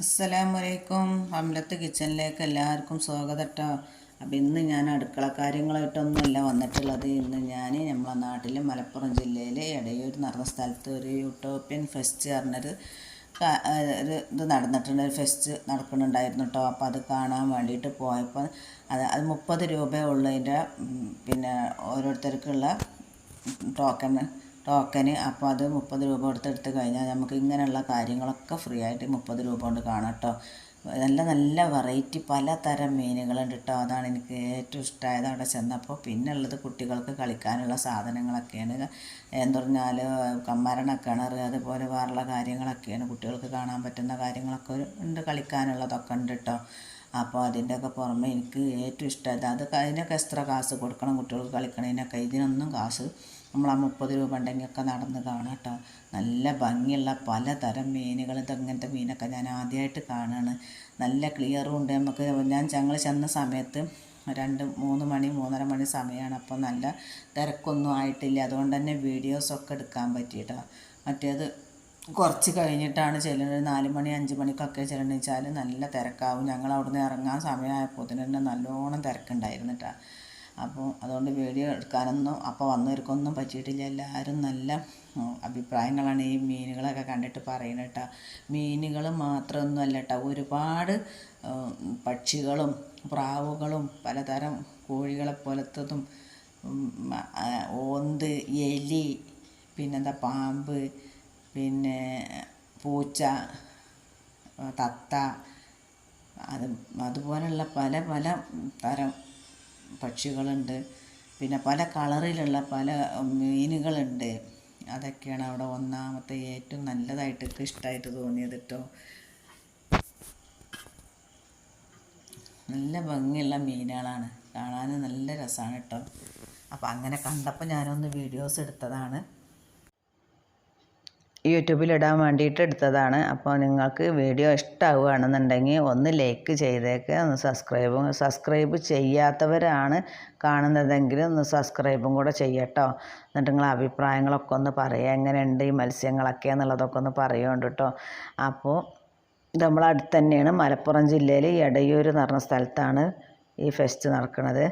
അസ്സലാമലൈക്കും. ഹംലത്ത് കിച്ചണിലേക്ക് എല്ലാവർക്കും സ്വാഗതം കേട്ടോ അപ്പം ഇന്ന് ഞാൻ അടുക്കള കാര്യങ്ങളായിട്ടൊന്നുമല്ല വന്നിട്ടുള്ളത്. ഇന്ന് ഞാൻ നമ്മളെ നാട്ടിൽ മലപ്പുറം ജില്ലയിൽ എടയൂർ നടന്ന സ്ഥലത്ത് ഒരു യൂട്ടോപ്യൻ ഫെസ്റ്റ് പറഞ്ഞൊരു ഒരു ഇത് നടന്നിട്ടുണ്ട്. ഒരു ഫെസ്റ്റ് നടക്കുന്നുണ്ടായിരുന്നു കേട്ടോ അപ്പോൾ അത് കാണാൻ വേണ്ടിയിട്ട് പോയപ്പോൾ അത് അത് മുപ്പത് രൂപയുള്ളതിന്റെ പിന്നെ ഓരോരുത്തർക്കുള്ള ടോക്കൺ ടോക്കന് അപ്പോൾ അത് മുപ്പത് രൂപ കൊടുത്ത് എടുത്ത് കഴിഞ്ഞാൽ നമുക്ക് ഇങ്ങനെയുള്ള കാര്യങ്ങളൊക്കെ ഫ്രീ ആയിട്ട് മുപ്പത് രൂപ കൊണ്ട് കാണാം കേട്ടോ. നല്ല നല്ല വെറൈറ്റി പലതരം മീനുകളുണ്ട് കേട്ടോ. അതാണ് എനിക്ക് ഏറ്റവും ഇഷ്ടമായത് അവിടെ ചെന്നപ്പോൾ. പിന്നെ ഉള്ളത് കുട്ടികൾക്ക് കളിക്കാനുള്ള സാധനങ്ങളൊക്കെയാണ്. എന്ന് പറഞ്ഞാൽ കമ്മരണ കിണർ അതുപോലെ വേറെയുള്ള കാര്യങ്ങളൊക്കെയാണ് കുട്ടികൾക്ക് കാണാൻ പറ്റുന്ന കാര്യങ്ങളൊക്കെ ഉണ്ട് കളിക്കാനുള്ളതൊക്കെ ഉണ്ട് കേട്ടോ. അപ്പോൾ അതിന്റെയൊക്കെ പുറമെ എനിക്ക് ഏറ്റവും ഇഷ്ടമായത് അത് അതിനൊക്കെ എക്സ്ട്രാ കാശ് കൊടുക്കണം കുട്ടികൾക്ക് കളിക്കണതിനൊക്കെ. ഇതിനൊന്നും കാശ് നമ്മൾ ആ മുപ്പത് രൂപ ഉണ്ടെങ്കിലൊക്കെ നടന്ന് കാണാം കേട്ടോ. നല്ല ഭംഗിയുള്ള പലതരം മീനുകൾ ഇതങ്ങനത്തെ മീനൊക്കെ ഞാൻ ആദ്യമായിട്ട് കാണുകയാണ് നല്ല ക്ലിയറും ഉണ്ട്. നമുക്ക് ഞാൻ ഞങ്ങൾ ചെന്ന സമയത്ത് രണ്ട് മൂന്ന് മണി മൂന്നര മണി സമയമാണ് അപ്പോൾ നല്ല തിരക്കൊന്നും ആയിട്ടില്ല. അതുകൊണ്ട് തന്നെ വീഡിയോസൊക്കെ എടുക്കാൻ പറ്റിയിട്ടോ. മറ്റേത് കുറച്ച് കഴിഞ്ഞിട്ടാണ് ചെല്ലുന്നത്. നാല് മണി അഞ്ച് മണിക്കൊക്കെ ചെല്ലണമെന്ന് വെച്ചാൽ നല്ല തിരക്കാവും. ഞങ്ങൾ അവിടുന്ന് ഇറങ്ങാൻ സമയമായപ്പോൾ തന്നെ നല്ലോണം തിരക്കുണ്ടായിരുന്നു കേട്ടോ. അപ്പോൾ അതുകൊണ്ട് വീഡിയോ എടുക്കാനൊന്നും അപ്പോൾ വന്നവർക്കൊന്നും പറ്റിയിട്ടില്ല. എല്ലാവരും നല്ല അഭിപ്രായങ്ങളാണ് ഈ മീനുകളൊക്കെ കണ്ടിട്ട് പറയുന്നത് കേട്ടോ. മീനുകൾ മാത്രമൊന്നും അല്ല കേട്ടോ. ഒരുപാട് പക്ഷികളും പ്രാവുകളും പലതരം കോഴികളെ പോലത്തതും ഓന്ത് എലി പിന്നെന്താ പാമ്പ് പിന്നെ പൂച്ച തത്ത അത് അതുപോലുള്ള പല പല തരം പക്ഷികളുണ്ട്. പിന്നെ പല കളറിലുള്ള പല മീനുകളുണ്ട്. അതൊക്കെയാണ് അവിടെ ഒന്നാമത്തെ ഏറ്റവും നല്ലതായിട്ട് ഇഷ്ടമായിട്ട് തോന്നിയത് കേട്ടോ. നല്ല ഭംഗിയുള്ള മീനുകളാണ്. കാണാൻ നല്ല രസമാണ് കേട്ടോ. അപ്പോൾ അങ്ങനെ കണ്ടപ്പോൾ ഞാനൊന്ന് വീഡിയോസ് എടുത്തതാണ്. യൂട്യൂബിൽ ഇടാൻ വേണ്ടിയിട്ട് എടുത്തതാണ് അപ്പോൾ നിങ്ങൾക്ക് വീഡിയോ ഇഷ്ടമാവുകയാണെന്നുണ്ടെങ്കിൽ ഒന്ന് ലൈക്ക് ചെയ്തേക്ക് ഒന്ന് സബ്സ്ക്രൈബ് സബ്സ്ക്രൈബ് ചെയ്യാത്തവരാണ് കാണുന്നതെങ്കിൽ ഒന്ന് സബ്സ്ക്രൈബും കൂടെ ചെയ്യട്ടോ. എന്നിട്ട് നിങ്ങളെ അഭിപ്രായങ്ങളൊക്കെ ഒന്ന് പറയുക. എങ്ങനെയുണ്ട് ഈ മത്സ്യങ്ങളൊക്കെ എന്നുള്ളതൊക്കെ ഒന്ന് പറയുന്നുണ്ട് കേട്ടോ. അപ്പോൾ നമ്മളടുത്തന്നെയാണ് നമ്മളെ തന്നെയാണ് മലപ്പുറം ജില്ലയിൽ എടയൂർ എന്ന് പറഞ്ഞ സ്ഥലത്താണ് ഈ ഫെസ്റ്റ് നടക്കുന്നത്.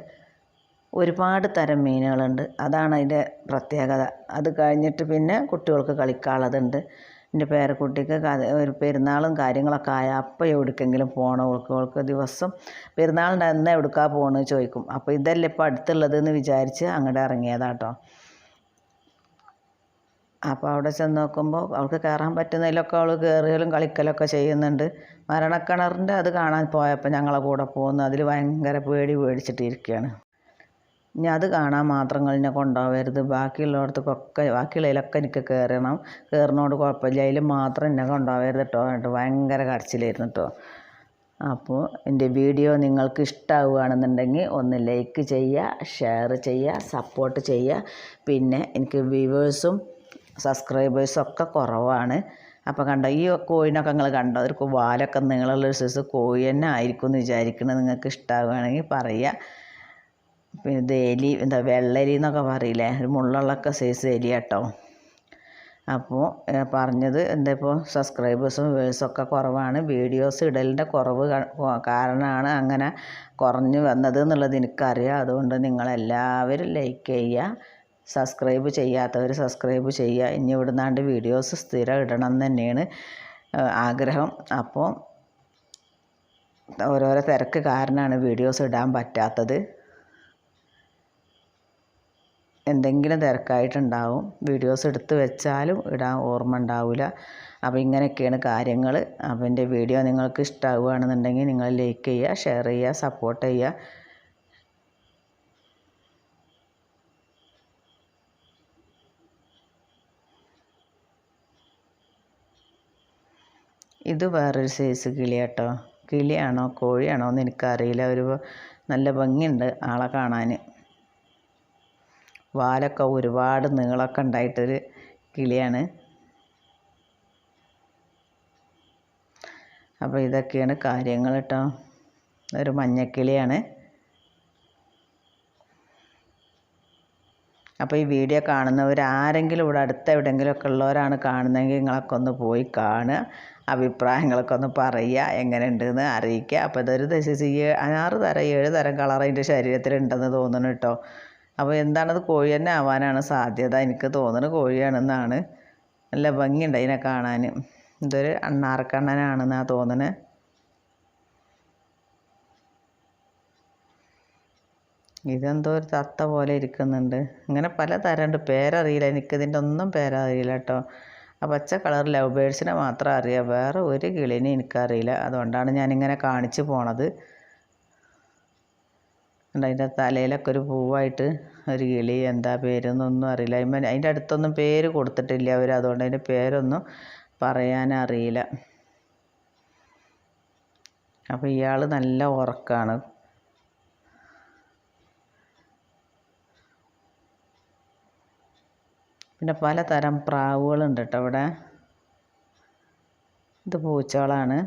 ഒരുപാട് തരം മീനുകളുണ്ട്. അതാണ് അതിന്റെ പ്രത്യേകത. അത് കഴിഞ്ഞിട്ട് പിന്നെ കുട്ടികൾക്ക് കളിക്കാനുള്ളതുണ്ട്. എന്റെ പേരക്കുട്ടിക്ക് ഒരു പെരുന്നാളും കാര്യങ്ങളൊക്കെ ആയ അപ്പം എവിടേക്കെങ്കിലും പോകണം ഓൾക്ക് ദിവസം പെരുന്നാളിന്റെ അന്ന് എവിടേക്കാ പോകണമെന്ന് ചോദിക്കും. അപ്പോൾ ഇതല്ലേ ഇപ്പോൾ അടുത്തുള്ളത് എന്ന് വിചാരിച്ച് അങ്ങോട്ട് ഇറങ്ങിയതാട്ടോ അപ്പോൾ അവിടെ ചെന്ന് നോക്കുമ്പോൾ അവൾക്ക് കയറാൻ പറ്റുന്നതിലൊക്കെ അവൾ കയറുകയും കളിക്കലൊക്കെ ചെയ്യുന്നുണ്ട്. മരണക്കിണറിന്റെ അത് കാണാൻ പോയപ്പോൾ ഞങ്ങളെ കൂടെ പോകുന്നു അതിൽ ഭയങ്കര പേടി പേടിച്ചിട്ടിരിക്കുകയാണ്. ഇനി അത് കാണാൻ മാത്രം എന്നെ കൊണ്ടുപോകരുത് ബാക്കിയുള്ളിടത്തൊക്കെ ബാക്കിയുള്ളതിലൊക്കെ എനിക്ക് കയറണം കയറുന്നതുകൊണ്ട് കുഴപ്പമില്ല. അതിൽ മാത്രം എന്നെ കൊണ്ടുപോകരുത് കേട്ടോ എന്നിട്ട് ഭയങ്കര കരച്ചിലായിരുന്നു കേട്ടോ അപ്പോൾ എന്റെ വീഡിയോ നിങ്ങൾക്ക് ഇഷ്ടമാവുകയാണെന്നുണ്ടെങ്കിൽ ഒന്ന് ലൈക്ക് ചെയ്യുക ഷെയർ ചെയ്യുക സപ്പോർട്ട് ചെയ്യുക. പിന്നെ എനിക്ക് വ്യൂവേഴ്സും സബ്സ്ക്രൈബേഴ്സും ഒക്കെ കുറവാണ്. അപ്പോൾ കണ്ടോ ഈ കോഴിനൊക്കെ നിങ്ങൾ കണ്ടോ? ഒരു വാലൊക്കെ നിങ്ങളുള്ള ഒരു സൈസ് കോഴി തന്നെ ആയിരിക്കും എന്ന് വിചാരിക്കുന്നത് നിങ്ങൾക്ക് ഇഷ്ടമാവുകയാണെങ്കിൽ പറയുക. ഇത് എലി എന്താ വെള്ളരി എന്നൊക്കെ പറയില്ലേ? ഒരു മുള്ളുള്ളൊക്കെ സൈസ് എലി കേട്ടോ അപ്പോൾ പറഞ്ഞത് എന്താ ഇപ്പോൾ സബ്സ്ക്രൈബേഴ്സും ഒക്കെ കുറവാണ്. വീഡിയോസ് ഇടലിന്റെ കുറവ് കാരണമാണ് അങ്ങനെ കുറഞ്ഞു വന്നത് എന്നുള്ളത് എനിക്കറിയാം. അതുകൊണ്ട് നിങ്ങളെല്ലാവരും ലൈക്ക് ചെയ്യുക. സബ്സ്ക്രൈബ് ചെയ്യാത്തവർ സബ്സ്ക്രൈബ് ചെയ്യുക. ഇനി ഇവിടുന്നാണ്ട് വീഡിയോസ് സ്ഥിരം ഇടണം എന്ന് തന്നെയാണ് ആഗ്രഹം. അപ്പോൾ ഓരോരോ തിരക്ക് കാരണമാണ് വീഡിയോസ് ഇടാൻ പറ്റാത്തത്. എന്തെങ്കിലും തിരക്കായിട്ടുണ്ടാവും വീഡിയോസ് എടുത്ത് വെച്ചാലും ഇടാൻ ഓർമ്മ ഉണ്ടാവില്ല അപ്പോൾ ഇങ്ങനെയൊക്കെയാണ് കാര്യങ്ങൾ അപ്പോൾ എന്റെ വീഡിയോ നിങ്ങൾക്ക് ഇഷ്ടമാവുകയാണെന്നുണ്ടെങ്കിൽ നിങ്ങൾ ലൈക്ക് ചെയ്യുക ഷെയർ ചെയ്യുക സപ്പോർട്ട് ചെയ്യുക. ഇത് വേറൊരു സൈസ് കിളി കേട്ടോ കിളിയാണോ കോഴിയാണോ എന്ന് എനിക്കറിയില്ല. ഒരു നല്ല ഭംഗിയുണ്ട് ആളെ കാണാൻ. വാലൊക്കെ ഒരുപാട് നീളമൊക്കെ ഉണ്ടായിട്ടൊരു കിളിയാണ്. അപ്പോൾ ഇതൊക്കെയാണ് കാര്യങ്ങൾ കേട്ടോ ഒരു മഞ്ഞക്കിളിയാണ്. അപ്പോൾ ഈ വീഡിയോ കാണുന്നവർ ആരെങ്കിലും ഇവിടെ അടുത്ത് എവിടെയെങ്കിലുമൊക്കെ ഉള്ളവരാണ് കാണുന്നതെങ്കിൽ നിങ്ങളൊക്കെ ഒന്ന് പോയി കാണുക. അഭിപ്രായങ്ങളൊക്കെ ഒന്ന് പറയുക. എങ്ങനെയുണ്ടെന്ന് അറിയിക്കുക. അപ്പോൾ ഇതൊരു ദശ ആറ് തരം ഏഴ് തരം കളർ അതിന്റെ ശരീരത്തിലുണ്ടെന്ന് തോന്നുന്നു കേട്ടോ അപ്പോൾ എന്താണത് കോഴി തന്നെ ആവാനാണ് സാധ്യത. എനിക്ക് തോന്നുന്നത് കോഴിയാണെന്നാണ്. നല്ല ഭംഗിയുണ്ട് അതിനെ കാണാൻ. ഇതൊരു അണ്ണാർക്കണ്ണനാണെന്നാണ് തോന്നുന്നത് ഇതെന്തോ ഒരു തത്ത പോലെ ഇരിക്കുന്നുണ്ട്. ഇങ്ങനെ പല തരമുണ്ട് പേരറിയില്ല എനിക്കിതിന്റെ ഒന്നും പേരറിയില്ല കേട്ടോ. ആ പച്ച കളർ ലവ് ബേഡ്സിനെ മാത്രം അറിയാം. വേറെ ഒരു കിളിനെ എനിക്കറിയില്ല. അതുകൊണ്ടാണ് ഞാനിങ്ങനെ കാണിച്ചു പോണത്. അതിന്റെ തലയിലൊക്കെ ഒരു പൂവായിട്ട് ഒരു കിളി എന്താ പേരെന്നൊന്നും അറിയില്ല. അതിന്മേ അതിന്റെ അടുത്തൊന്നും പേര് കൊടുത്തിട്ടില്ല അവർ അതുകൊണ്ട് അതിന്റെ പേരൊന്നും പറയാനറിയില്ല അപ്പോൾ ഇയാൾ നല്ല ഉറക്കാണ്. പിന്നെ പലതരം പ്രാവുകളുണ്ട് കേട്ടോ ഇവിടെ ഇത് പൂച്ചകളാണ്.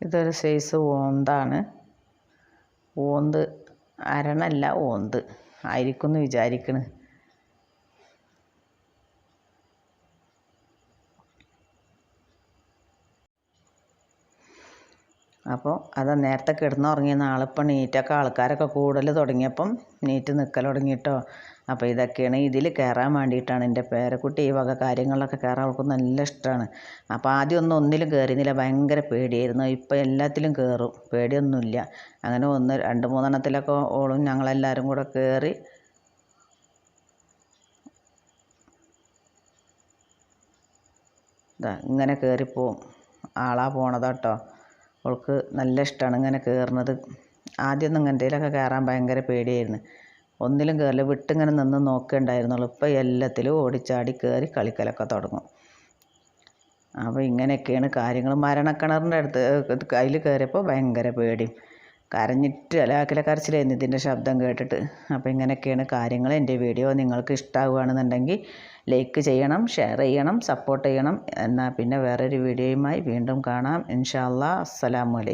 ഇതൊരു സൈസ് ഓന്താണ്. ഓന്ത് അരണല്ല ഓന്ത്. ആയിരിക്കും എന്ന് വിചാരിക്കണ്. അപ്പോൾ അത് നേരത്തെ കിടന്നുറങ്ങിയ നാളിപ്പോൾ നീറ്റൊക്കെ ആൾക്കാരൊക്കെ കൂടുതൽ തുടങ്ങിയപ്പം നീറ്റ് നിൽക്കൽ തുടങ്ങിയിട്ടോ അപ്പോൾ ഇതൊക്കെയാണ് ഇതിൽ കയറാൻ വേണ്ടിയിട്ടാണ് എന്റെ പേരക്കുട്ടി ഈ വക കാര്യങ്ങളിലൊക്കെ കയറാൻ അവൾക്ക് നല്ല ഇഷ്ടമാണ്. അപ്പോൾ ആദ്യം ഒന്നും ഒന്നിലും കയറിയിരുന്നില്ല. ഭയങ്കര പേടിയായിരുന്നു. ഇപ്പോൾ എല്ലാത്തിലും കയറും. പേടിയൊന്നുമില്ല. അങ്ങനെ ഒന്ന് രണ്ട് മൂന്നെണ്ണത്തിലൊക്കെ ഓളും ഞങ്ങളെല്ലാവരും കൂടെ കയറി ഇതാ ഇങ്ങനെ കയറിപ്പോവും. ആളാ പോണതാട്ടോ അവൾക്ക് നല്ല ഇഷ്ടമാണ് ഇങ്ങനെ കയറുന്നത്. ആദ്യമൊന്നും ഇങ്ങനത്തേലൊക്കെ കയറാൻ ഭയങ്കര പേടിയായിരുന്നു. ഒന്നിലും കയറില്ല വിട്ടിങ്ങനെ നിന്ന് നോക്കേണ്ടായിരുന്നുള്ളൂ. ഇപ്പോൾ എല്ലാത്തിലും ഓടിച്ചാടി കയറി കളിക്കലൊക്കെ തുടങ്ങും. അപ്പോൾ ഇങ്ങനെയൊക്കെയാണ് കാര്യങ്ങൾ മരണക്കിണറിന്റെ അടുത്ത് അതിൽ കയറിയപ്പോൾ ഭയങ്കര പേടിയും. കരഞ്ഞിട്ട് അലാക്കിലെ കരച്ചിലായിരുന്നു ഇതിന്റെ ശബ്ദം കേട്ടിട്ട്. അപ്പോൾ ഇങ്ങനെയൊക്കെയാണ് കാര്യങ്ങൾ എന്റെ വീഡിയോ നിങ്ങൾക്ക് ഇഷ്ടമാവുകയാണെന്നുണ്ടെങ്കിൽ ലൈക്ക് ചെയ്യണം ഷെയർ ചെയ്യണം സപ്പോർട്ട് ചെയ്യണം. എന്നാൽ പിന്നെ വേറൊരു വീഡിയോയുമായി വീണ്ടും കാണാം. ഇൻഷാ അസ്സലാമലൈക്കും